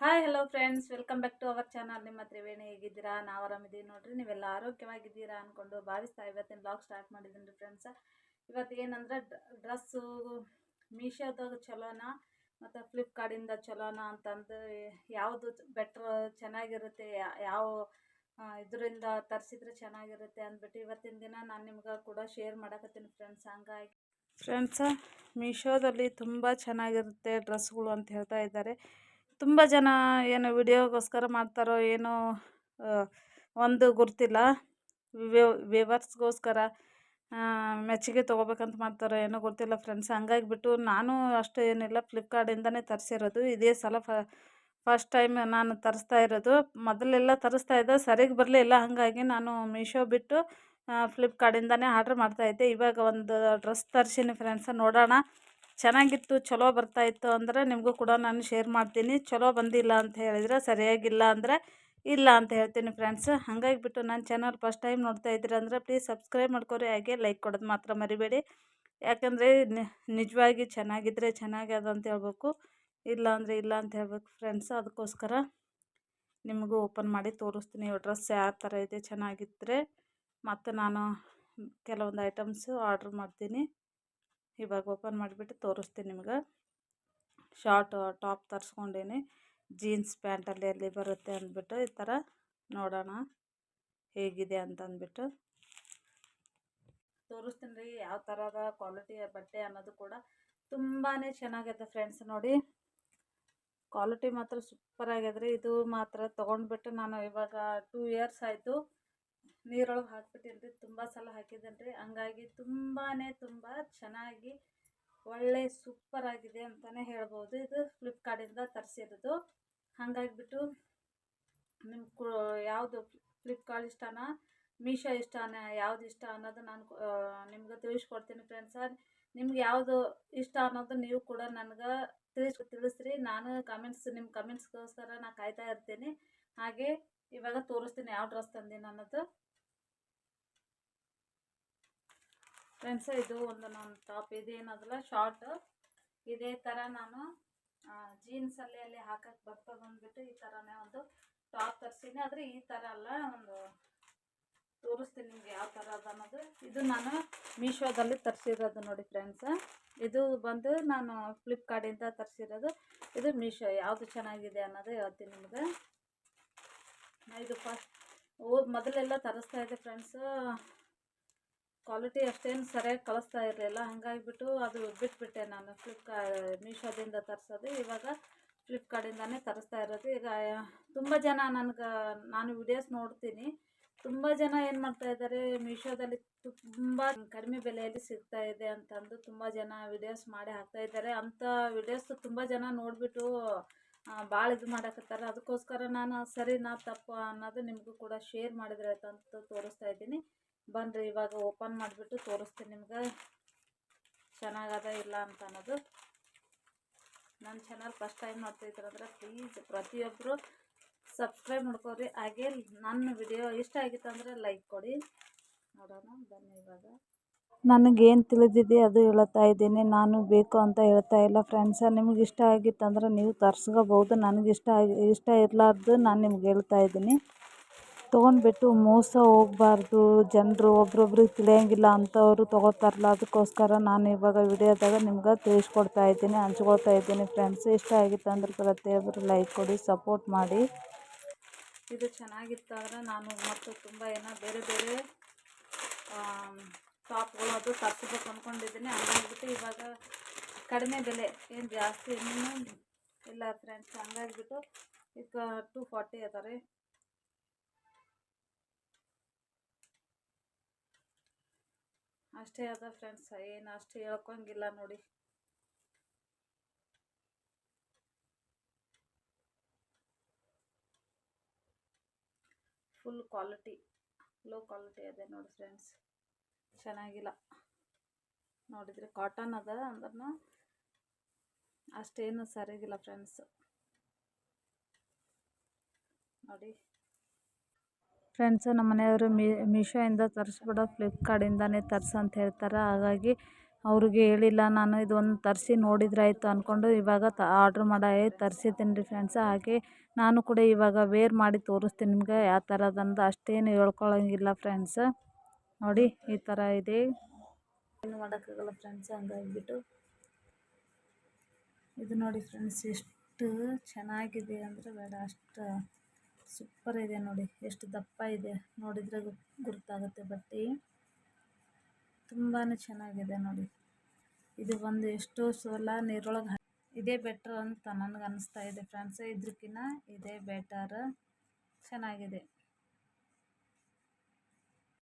Hi hello friends welcome back to our channel ನಿಮ್ಮ ತ್ರಿವೇಣಿ ಹೇಗಿದ್ದೀರಾ? ನಾವು ಆರಾಮಿದ್ದೀವಿ ನೋಡ್ರಿ. ನೀವೆಲ್ಲ ಆರೋಗ್ಯವಾಗಿದ್ದೀರಾ ಅಂದ್ಕೊಂಡು ಭಾವಿಸ್ತಾ ಇವತ್ತಿನ ಬ್ಲಾಗ್ ಸ್ಟಾರ್ಟ್ ಮಾಡಿದ್ದೀನಿ ರೀ ಫ್ರೆಂಡ್ಸ್ ಇವತ್ತು ಏನಂದ್ರೆ ಡ್ರೆಸ್ಸು ಮೀಶೋದಾಗ ಚಲೋನಾ ಮತ್ತು ಫ್ಲಿಪ್ಕಾರ್ಟಿಂದ ಚಲೋನಾ ಅಂತಂದು ಯಾವುದು ಬೆಟ್ರ್ ಚೆನ್ನಾಗಿರುತ್ತೆ ಯಾವ ಇದರಿಂದ ತರಿಸಿದ್ರೆ ಚೆನ್ನಾಗಿರುತ್ತೆ ಅಂದ್ಬಿಟ್ಟು ಇವತ್ತಿನ ದಿನ ನಾನು ನಿಮ್ಗೆ ಕೂಡ ಶೇರ್ ಮಾಡಕತ್ತೀನಿ ಫ್ರೆಂಡ್ಸ್ ಹಂಗಾಗಿ ಫ್ರೆಂಡ್ಸ ಮೀಶೋದಲ್ಲಿ ತುಂಬ ಚೆನ್ನಾಗಿರುತ್ತೆ ಡ್ರೆಸ್ಗಳು ಅಂತ ಹೇಳ್ತಾ ಇದ್ದಾರೆ. ತುಂಬ ಜನ ಏನು ವಿಡಿಯೋಗೋಸ್ಕರ ಮಾಡ್ತಾರೋ ಏನೋ ಒಂದು ಗುರ್ತಿಲ್ಲ. ವ್ಯೂವರ್ಸ್ಗೋಸ್ಕರ ಮೆಚ್ಚುಗೆ ತೊಗೋಬೇಕಂತ ಮಾಡ್ತಾರೋ ಏನೋ ಗೊತ್ತಿಲ್ಲ ಫ್ರೆಂಡ್ಸ್. ಹಂಗಾಗಿ ಬಿಟ್ಟು ನಾನು ಅಷ್ಟು ಏನಿಲ್ಲ. ಫ್ಲಿಪ್ಕಾರ್ಟಿಂದನೇ ತರಿಸಿರೋದು. ಇದೇ ಸಲ ಫಸ್ಟ್ ಟೈಮ್ ನಾನು ತರಿಸ್ತಾ ಇರೋದು. ಮೊದಲೆಲ್ಲ ತರಿಸ್ತಾ ಇದ್ದೆ. ಸರಿಗೆ ಬರಲಿಲ್ಲ. ಹಾಗಾಗಿ ನಾನು ಮೀಶೋ ಬಿಟ್ಟು ಫ್ಲಿಪ್ಕಾರ್ಟಿಂದನೇ ಆರ್ಡ್ರ್ ಮಾಡ್ತಾಯಿದ್ದೆ ಇವಾಗ ಒಂದು ಡ್ರೆಸ್ ತರಿಸೀನಿ ಫ್ರೆಂಡ್ಸ್. ನೋಡೋಣ. ಚೆನ್ನಾಗಿತ್ತು, ಚಲೋ ಬರ್ತಾಯಿತ್ತು ಅಂದರೆ ನಿಮಗೂ ಕೂಡ ನಾನು ಶೇರ್ ಮಾಡ್ತೀನಿ. ಚಲೋ ಬಂದಿಲ್ಲ ಅಂತ ಹೇಳಿದರೆ ಸರಿಯಾಗಿಲ್ಲ ಅಂದರೆ ಇಲ್ಲ ಅಂತ ಹೇಳ್ತೀನಿ ಫ್ರೆಂಡ್ಸ್ ಹಾಗಾಗಿ ಬಿಟ್ಟು ನನ್ನ ಚಾನಲ್ ಫಸ್ಟ್ ಟೈಮ್ ನೋಡ್ತಾ ಇದ್ದೀರಾ ಅಂದರೆ ಪ್ಲೀಸ್ ಸಬ್ಸ್ಕ್ರೈಬ್ ಮಾಡ್ಕೊರಿ. ಹಾಗೆ ಲೈಕ್ ಕೊಡೋದು ಮಾತ್ರ ಮರಿಬೇಡಿ. ಯಾಕಂದರೆ ನಿಜವಾಗಿ ಚೆನ್ನಾಗಿದ್ದರೆ ಚೆನ್ನಾಗ್ಯದ ಅಂತ ಹೇಳ್ಬೇಕು. ಇಲ್ಲ ಅಂದರೆ ಇಲ್ಲ ಅಂತ ಹೇಳ್ಬೇಕು ಫ್ರೆಂಡ್ಸ್ ಅದಕ್ಕೋಸ್ಕರ ನಿಮಗೂ ಓಪನ್ ಮಾಡಿ ತೋರಿಸ್ತೀನಿ. ಡ್ರೆಸ್ ಯಾವ ಥರ ಇದೆ ಚೆನ್ನಾಗಿದ್ದರೆ ಮತ್ತು ನಾನು ಕೆಲವೊಂದು ಐಟಮ್ಸು ಆರ್ಡ್ರ್ ಮಾಡ್ತೀನಿ. ಇವಾಗ ಓಪನ್ ಮಾಡಿಬಿಟ್ಟು ತೋರಿಸ್ತೀನಿ ನಿಮ್ಗೆ. ಶಾರ್ಟ್ ಟಾಪ್ ತರಿಸ್ಕೊಂಡೀನಿ. ಜೀನ್ಸ್ ಪ್ಯಾಂಟಲ್ಲಿ ಎಲ್ಲಿ ಬರುತ್ತೆ ಅಂದ್ಬಿಟ್ಟು ಈ ಥರ ನೋಡೋಣ ಹೇಗಿದೆ ಅಂತ ಅಂದ್ಬಿಟ್ಟು. ತೋರಿಸ್ತೀನಿ ರೀ ಯಾವ ಥರದ ಕ್ವಾಲಿಟಿಯ ಬಟ್ಟೆ ಅನ್ನೋದು ಕೂಡ ತುಂಬಾ ಚೆನ್ನಾಗಿದೆ ಫ್ರೆಂಡ್ಸ್ ನೋಡಿ. ಕ್ವಾಲಿಟಿ ಮಾತ್ರ ಸೂಪರ್ ಆಗ್ಯದ್ರಿ ಇದು ಮಾತ್ರ ತೊಗೊಂಡ್ಬಿಟ್ಟು ನಾನು ಇವಾಗ ಟೂ ಇಯರ್ಸ್ ಆಯಿತು. ನೀರೊಳಗೆ ಹಾಕ್ಬಿಟ್ಟಿನಿ ರೀ ತುಂಬ ಸಲ ಹಾಕಿದ್ದೇನೆ ರೀ ಹಂಗಾಗಿ ತುಂಬಾ ತುಂಬ ಚೆನ್ನಾಗಿ ಒಳ್ಳೆ ಸೂಪರ್ ಆಗಿದೆ ಅಂತಲೇ ಹೇಳ್ಬೋದು. ಇದು ಫ್ಲಿಪ್ಕಾರ್ಟಿಂದ ತರಿಸಿರೋದು. ಹಾಗಾಗಿಬಿಟ್ಟು ನಿಮ್ಮ ಯಾವುದು ಫ್ಲಿಪ್ಕಾರ್ಟ್ ಇಷ್ಟನ? ಮೀಶೋ ಇಷ್ಟನ? ಯಾವ್ದು ಇಷ್ಟ ಅನ್ನೋದು ನಾನು ನಿಮ್ಗೆ ತಿಳಿಸ್ಕೊಡ್ತೀನಿ ಫ್ರೆಂಡ್ಸ ನಿಮ್ಗೆ ಯಾವುದು ಇಷ್ಟ ಅನ್ನೋದು ನೀವು ಕೂಡ ನನಗೆ ತಿಳಿಸ್, ತಿಳಿಸ್ರಿ. ನಾನು ಕಮೆಂಟ್ಸ್ ನಿಮ್ಮ ಕಮೆಂಟ್ಸ್ಗೋಸ್ಕರ ನಾನು ಕಾಯ್ತಾ ಇರ್ತೀನಿ. ಹಾಗೆ ಇವಾಗ ತೋರಿಸ್ತೀನಿ ಯಾವ ಡ್ರೆಸ್ ತಂದೀನಿ ಅನ್ನೋದು. ಫ್ರೆಂಡ್ಸ್, ಇದು ಒಂದು ನನ್ನ ಟಾಪ್ ಇದೇನದಲ್ಲ ಶಾರ್ಟ್. ಇದೇ ಥರ ನಾನು ಜೀನ್ಸಲ್ಲಿ ಅಲ್ಲಿ ಹಾಕಕ್ಕೆ ಬರ್ತದೆ ಅಂದ್ಬಿಟ್ಟು ಈ ಥರನೇ ಒಂದು ಟಾಪ್ ತರಿಸ್ತೀನಿ ಆದರೆ ಈ ಥರ ಅಲ್ಲ, ಒಂದು ತೋರಿಸ್ತೀನಿ ನಿಮ್ಗೆ ಯಾವ ಥರ ಅದ ಅನ್ನೋದು. ಇದು ನಾನು ಮೀಶೋದಲ್ಲಿ ತರಿಸಿರೋದು ನೋಡಿ ಫ್ರೆಂಡ್ಸ್. ಇದು ಬಂದು ನಾನು ಫ್ಲಿಪ್ಕಾರ್ಟಿಂದ ತರಿಸಿರೋದು. ಇದು ಮೀಶೋ, ಯಾವುದು ಚೆನ್ನಾಗಿದೆ ಅನ್ನೋದು ಹೇಳ್ತೀನಿ ನಿಮಗೆ. ಇದು ಫಸ್ಟ್, ಓ, ಮೊದಲೆಲ್ಲ ತರಿಸ್ತಾ ಇದ್ದೆ ಫ್ರೆಂಡ್ಸು. ಕ್ವಾಲಿಟಿ ಅಷ್ಟೇನು ಸರಿಯಾಗಿ ಕಳಿಸ್ತಾ ಇರಲಿಲ್ಲ. ಹಾಗಾಗಿಬಿಟ್ಟು ಅದು ಬಿಟ್ಬಿಟ್ಟೆ ನಾನು ಫ್ಲಿಪ್ಕಾ ಮೀಶೋದಿಂದ ತರಿಸೋದು. ಇವಾಗ ಫ್ಲಿಪ್ಕಾರ್ಟಿಂದನೇ ತರಿಸ್ತಾ ಇರೋದು. ಈಗ ತುಂಬ ಜನ ನನಗೆ, ನಾನು ವಿಡಿಯೋಸ್ ನೋಡ್ತೀನಿ. ತುಂಬ ಜನ ಏನು ಮಾಡ್ತಾ ಇದ್ದಾರೆ ಮೀಶೋದಲ್ಲಿ ತುಂಬ ಕಡಿಮೆ ಬೆಲೆಯಲ್ಲಿ ಸಿಗ್ತಾ ಇದೆ ಅಂತಂದು ತುಂಬ ಜನ ವಿಡಿಯೋಸ್ ಮಾಡಿ ಹಾಕ್ತಾ ಇದ್ದಾರೆ ಅಂಥ ವಿಡಿಯೋಸ್ ತುಂಬ ಜನ ನೋಡಿಬಿಟ್ಟು ಭಾಳ ಇದು ಮಾಡಕತ್ತಾರೆ. ಅದಕ್ಕೋಸ್ಕರ ನಾನು ಸರಿ ನಾ ತಪ್ಪು ಅನ್ನೋದು ನಿಮಗೂ ಕೂಡ ಶೇರ್ ಮಾಡಿದ್ರೆ ಅಂತ ತೋರಿಸ್ತಾ ಇದ್ದೀನಿ. ಬನ್ನಿರಿ ಇವಾಗ ಓಪನ್ ಮಾಡಿಬಿಟ್ಟು ತೋರಿಸ್ತೀನಿ ನಿಮ್ಗೆ. ಚೆನ್ನಾಗದ ಇಲ್ಲ ಅಂತ ಅನ್ನೋದು. ನನ್ನ ಚಾನಲ್ ಫಸ್ಟ್ ಟೈಮ್ ನೋಡ್ತಿದ್ರಂದ್ರೆ ಪ್ಲೀಸ್ ಪ್ರತಿಯೊಬ್ಬರು ಸಬ್ಸ್ಕ್ರೈಬ್ ಮಾಡ್ಕೋರಿ ಹಾಗೆ ನನ್ನ ವಿಡಿಯೋ ಇಷ್ಟ ಆಗಿತ್ತು ಅಂದರೆ ಲೈಕ್ ಕೊಡಿ. ನೋಡೋಣ, ಬನ್ನಿ ಇವಾಗ. ನನಗೇನು ತಿಳಿದಿದೆ ಅದು ಹೇಳ್ತಾ ಇದ್ದೀನಿ. ನಾನು ಬೇಕು ಅಂತ ಹೇಳ್ತಾ ಇಲ್ಲ ಫ್ರೆಂಡ್ಸ ನಿಮ್ಗೆ ಇಷ್ಟ ಆಗಿತ್ತಂದ್ರೆ ನೀವು ತರಿಸ್ಕೋಬೋದು. ನನಗೆ ಇಷ್ಟ ಆಗಿ ಇಷ್ಟ ಇರಲಾರ್ದು ನಾನು ನಿಮ್ಗೆ ಹೇಳ್ತಾ ಇದ್ದೀನಿ. ತೊಗೊಂಡ್ಬಿಟ್ಟು ಮೋಸ ಹೋಗ್ಬಾರ್ದು. ಜನರು ಒಬ್ರೊಬ್ರಿಗೆ ತಿಳಿಯೋಂಗಿಲ್ಲ ಅಂಥವ್ರು ತೊಗೋತಾರಲ್ಲ, ಅದಕ್ಕೋಸ್ಕರ ನಾನು ಇವಾಗ ವಿಡಿಯೋದಾಗ ನಿಮ್ಗೆ ತಿಳಿಸ್ಕೊಡ್ತಾ ಇದ್ದೀನಿ, ಹಂಚ್ಕೊಳ್ತಾ ಇದ್ದೀನಿ ಫ್ರೆಂಡ್ಸ್ ಇಷ್ಟ ಆಗಿತ್ತು ಅಂದ್ರೆ ಪ್ರತಿಯೊಬ್ಬರು ಲೈಕ್ ಕೊಡಿ ಸಪೋರ್ಟ್ ಮಾಡಿ. ಇದು ಚೆನ್ನಾಗಿತ್ತಾದ್ರೆ ನಾನು ಮತ್ತು ತುಂಬ ಏನೋ ಬೇರೆ ಬೇರೆ ಟಾಪ್ಗಳು ಅದು ತರಿಸ್ಬೇಕು ಅಂದ್ಕೊಂಡಿದ್ದೀನಿ ಹಂಗಾಗಿಬಿಟ್ಟು ಇವಾಗ ಕಡಿಮೆ ಬೆಲೆ, ಏನು ಜಾಸ್ತಿ ಇನ್ನೂ ಇಲ್ಲ ಫ್ರೆಂಡ್ಸ್ ಹಂಗಾಗಿಬಿಟ್ಟು ಈಗ ಟು ಫಾರ್ಟಿ ಅದಾರೆ ಅಷ್ಟೇ ಅದ ಫ್ರೆಂಡ್ಸ್ ಏನು ಅಷ್ಟು ಹೇಳ್ಕೊಂಗಿಲ್ಲ ನೋಡಿ. ಫುಲ್ ಕ್ವಾಲಿಟಿ ಲೋ ಕ್ವಾಲಿಟಿ ಅದೇ ನೋಡಿ ಫ್ರೆಂಡ್ಸ್ ಚೆನ್ನಾಗಿಲ್ಲ. ನೋಡಿದರೆ ಕಾಟನ್ ಅದ ಅಂದ್ರೂ ಅಷ್ಟೇನು ಸರಿಗಿಲ್ಲ ಫ್ರೆಂಡ್ಸ್ ನೋಡಿ. ಫ್ರೆಂಡ್ಸು ನಮ್ಮ ಮನೆಯವರು ಮೀಶೋಯಿಂದ ಫ್ಲಿಪ್ಕಾರ್ಟ್ ಫ್ಲಿಪ್ಕಾರ್ಟಿಂದನೇ ತರಿಸು ಅಂತ ಹೇಳ್ತಾರೆ. ಹಾಗಾಗಿ ಅವ್ರಿಗೆ ಹೇಳಿಲ್ಲ. ನಾನು ಇದೊಂದು ತರಿಸಿ ನೋಡಿದ್ರೆ ಆಯಿತು ಅಂದ್ಕೊಂಡು ಇವಾಗ ತ, ಆರ್ಡ್ರ್ ಮಾಡಿ ತರಿಸಿದ್ದೀನಿ ರೀ ಫ್ರೆಂಡ್ಸ. ಹಾಗೆ ನಾನು ಕೂಡ ಇವಾಗ ವೇರ್ ಮಾಡಿ ತೋರಿಸ್ತೀನಿ ನಿಮ್ಗೆ ಯಾವ ಥರದಂದು. ಅಷ್ಟೇನು ಹೇಳ್ಕೊಳ್ಳೋಂಗಿಲ್ಲ ಫ್ರೆಂಡ್ಸ್. ನೋಡಿ, ಈ ಥರ ಇದೆ. ಏನು ಮಾಡೋಕ್ಕಾಗಲ್ಲ ಫ್ರೆಂಡ್ಸ್, ಹಂಗಾಗಿಬಿಟ್ಟು. ಇದು ನೋಡಿ ಫ್ರೆಂಡ್ಸ್, ಎಷ್ಟು ಚೆನ್ನಾಗಿದೆ ಅಂದರೆ ಬೇಡ, ಅಷ್ಟು ಸೂಪರ್ ಇದೆ ನೋಡಿ. ಎಷ್ಟು ದಪ್ಪ ಇದೆ ನೋಡಿದರೆ ಗುರ್ತಾಗುತ್ತೆ ಬಟ್ಟೆ ತುಂಬಾ ಚೆನ್ನಾಗಿದೆ ನೋಡಿ. ಇದು ಬಂದು ಎಷ್ಟೋ ಸೋಲ ನೀರೊಳಗೆ ಇದೇ ಬೆಟ್ರ್ ಅಂತ ನನಗೆ ಅನಿಸ್ತಾ ಇದೆ ಫ್ರೆಂಡ್ಸ್ ಇದ್ರಕ್ಕಿಂತ ಇದೇ ಬೆಟರ್ ಚೆನ್ನಾಗಿದೆ.